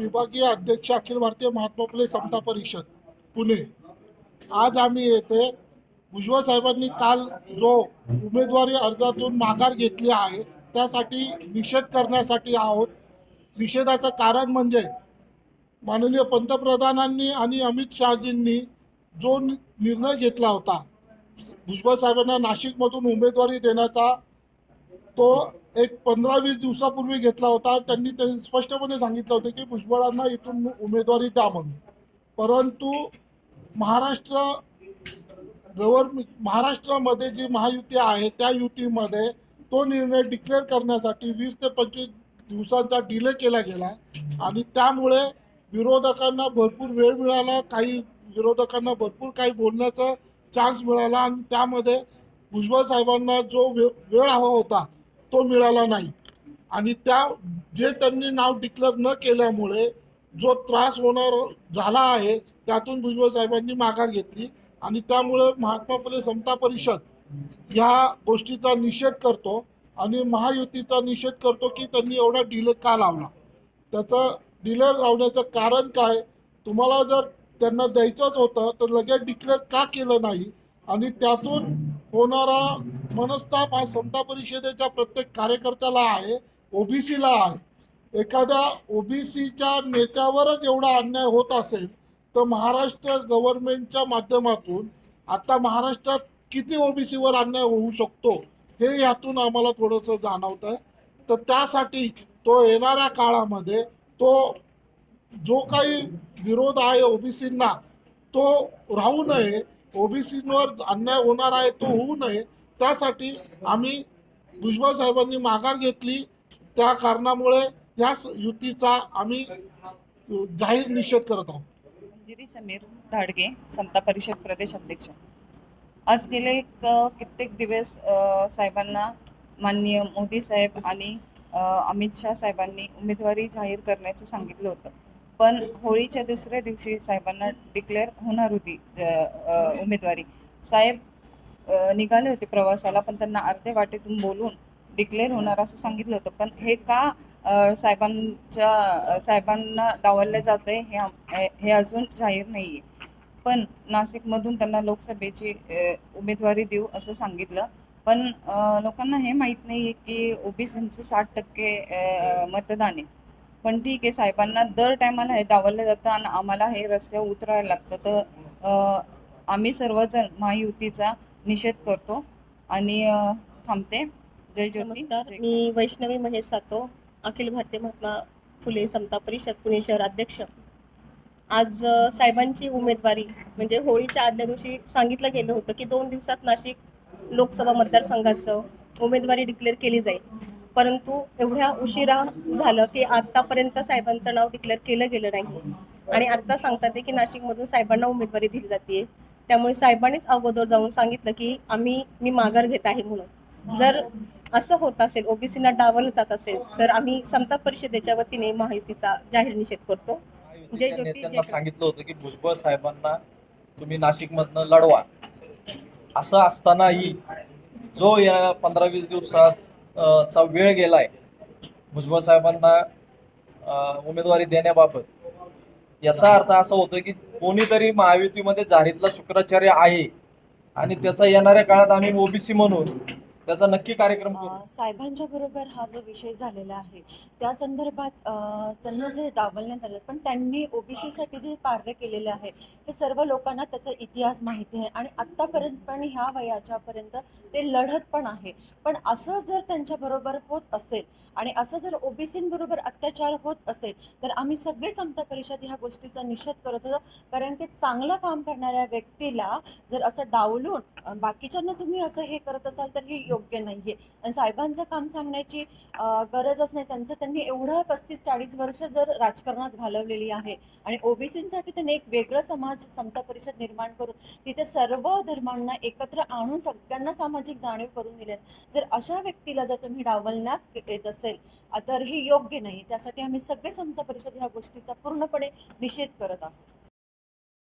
विभागीय अध्यक्ष अखिल भारतीय महात्मा फुले समता परिषद पुणे. आज आम्ही येथे भुजबळ साहेबांनी काल जो उमेदवारी अर्जातून माघार घेतली आहे त्यासाठी निषेध करण्यासाठी आहोत. निषेधाचं कारण म्हणजे माननीय पंतप्रधानांनी आणि अमित शहाजींनी जो निर्णय घेतला होता भुजबळ साहेबांना नाशिकमधून उमेदवारी देण्याचा तो एक पंधरा वीस दिवसापूर्वी घेतला होता. त्यांनी त्यांनी स्पष्टपणे सांगितलं होतं की भुजबळांना इथून उमेदवारी द्या म्हणून. परंतु महाराष्ट्र गव्हर्नमेंट महाराष्ट्रामध्ये जी महायुती आहे त्या युतीमध्ये तो निर्णय डिक्लेअर करण्यासाठी वीस ते पंचवीस दिवसांचा डिले केला गेला. आणि त्यामुळे विरोधकांना भरपूर वेळ मिळाला काही विरोधकांना भरपूर काही बोलण्याचा चान्स मिळाला. आणि त्यामध्ये भुजबळ साहेबांना जो वे वेळ हवा होता तो मिळाला नाही. आणि त्या जे त्यांनी नाव डिक्लेअर न केल्यामुळे जो त्रास होणार झाला आहे त्यातून भुजबळ साहेबांनी माघार घेतली. आणि त्यामुळे महात्मा फुले समता परिषद ह्या गोष्टीचा निषेध करतो आणि महायुतीचा निषेध करतो की त्यांनी एवढा डिले का लावला? त्याचं डिले लावण्याचं कारण काय? तुम्हाला जर त्यांना द्यायचंच होतं तर लगेच डिक्लेअर का केलं नाही? आणि त्यातून होणारा मनस्ताप हा समता परिषदेच्या प्रत्येक कार्यकर्त्याला आहे ओबीसीला आहे. एखाद्या ओबीसीच्या नेत्यावरच एवढा अन्याय होत असेल तर महाराष्ट्र गव्हर्नमेंटच्या माध्यमातून आता महाराष्ट्रात किती ओबीसीवर अन्याय होऊ शकतो हे यातून आम्हाला थोडंसं जाणवत आहे. तर त्यासाठी तो येणाऱ्या काळामध्ये तो जो काही विरोध आहे ओबीसींना तो राहू नये ओबीसीवर अन्याय होणार आहे तो होऊ नये त्यासाठी आम्ही भुजबळ साहेबांनी माघार घेतली. त्या कारणामुळे या युतीचा आम्ही जाहीर निषेध करत आहोत. समीर धाडगे समता परिषद प्रदेश अध्यक्ष. आज गेले एक कित्येक दिवस साहेबांना माननीय मोदी साहेब आणि अमित शाह साहेबांनी उमेदवारी जाहीर करण्याचं सांगितलं होतं. पण होळीच्या दुसऱ्या दिवशी साहेबांना डिक्लेअर होणार होती ज- उमेदवारी. साहेब निघाले होते प्रवासाला पण त्यांना अर्धे वाटेतून बोलून डिक्लेअर होणार असं सांगितलं होतं. पण हे का साहेबांच्या साहेबांना डावललं जात आहे हे हे अजून जाहीर नाही आहे पण नाशिकमधून त्यांना लोकसभेची उमेदवारी देऊ असं सांगितलं. पण लोकांना हे माहीत नाही आहे की ओबीसींचं साठ टक्के मतदान आहे. पण ठीक आहे साहेबांना दर टायमाला हे डावललं जातं आणि आम्हाला हे रस्त्यावर उतरायला लागतं. तर आम्ही सर्वजण महायुतीचा निषेध करतो आणि थांबते. जय ज्योती मी वैष्णवी महेश सातो अखिल भारतीय महात्मा फुले समता परिषद पुणे शहर अध्यक्ष. आज साहेबांची उमेदवारी म्हणजे होळीच्या आदल्या दिवशी सांगितलं गेलं होतं की दोन दिवसात नाशिक लोकसभा मतदारसंघाचं उमेदवारी डिक्लेअर केली जाईल. परंतु एवढ्या उशिरा झालं की आतापर्यंत साहेबांचं नाव डिक्लेअर केलं गेलं नाही. आणि आत्ता सांगतात की नाशिकमधून साहेबांना उमेदवारी दिली जाते त्यामुळे साहेबांनीच अगोदर जाऊन सांगितलं की आम्ही मी माघार घेत आहे म्हणून. जर असं होत असेल ओबीसीना डावलं जात असेल तर आम्ही समता परिषदेच्या वतीने महायुतीचा जाहीर निषेध करतो. जय जय ज्योती. सांगितलं होतं की भुजबळ साहेबांना तुम्ही नाशिकमधनं लढवा. असं असतानाही जो या पंधरा वीस दिवसात चा वेळ गेलाय. भुजबळ साहेबांना अ, उमेदवारी देण्याबाबत. याचा अर्थ असा होतो की कोणीतरी महायुतीमध्ये जाहीरला शुक्राचार्य आहे. आणि त्याचा येणाऱ्या काळात आम्ही ओबीसी म्हणून त्याचा नक्की कार्यक्रम करू साहेबांच्या बरोबर हा जो विषय झालेला आहे त्या संदर्भात अ, त्यांना जे डावलण्यात आलं पण त्यांनी ओबीसीसाठी जे कार्य केलेलं आहे हे सर्व लोकांना त्याचा इतिहास माहिती आहे आणि आत्तापर्यंत पण ह्या वयाच्यापर्यंत ते लढत पण आहे. पण असं जर त्यांच्याबरोबर होत असेल आणि असं जर ओबीसींबरोबर अत्याचार होत असेल तर आम्ही सगळे समता परिषद ह्या गोष्टीचा निषेध करत होतो. कारण की चांगलं काम करणाऱ्या व्यक्तीला जर असं डावलून अ, बाकीच्यांना तुम्ही असं हे करत असाल तर हे योग्य नाही आहे आणि साहेबांचं काम सांगण्याची गरजच नाही त्यांचं त्यांनी एवढं पस्तीस चाळीस वर्ष जर राजकारणात घालवलेली आहे आणि ओबीसींसाठी त्यांनी एक वेगळं समाज समता परिषद निर्माण करून तिथे सर्व धर्मांना एकत्र आणून सगळ्यांना सामाजिक जाणीव करून दिले जर अशा व्यक्तीला जर तुम्ही डावलण्यात येत असेल तर हे योग्य नाही. त्यासाठी आम्ही सगळे समता परिषद ह्या गोष्टीचा पूर्णपणे निषेध करत आहोत.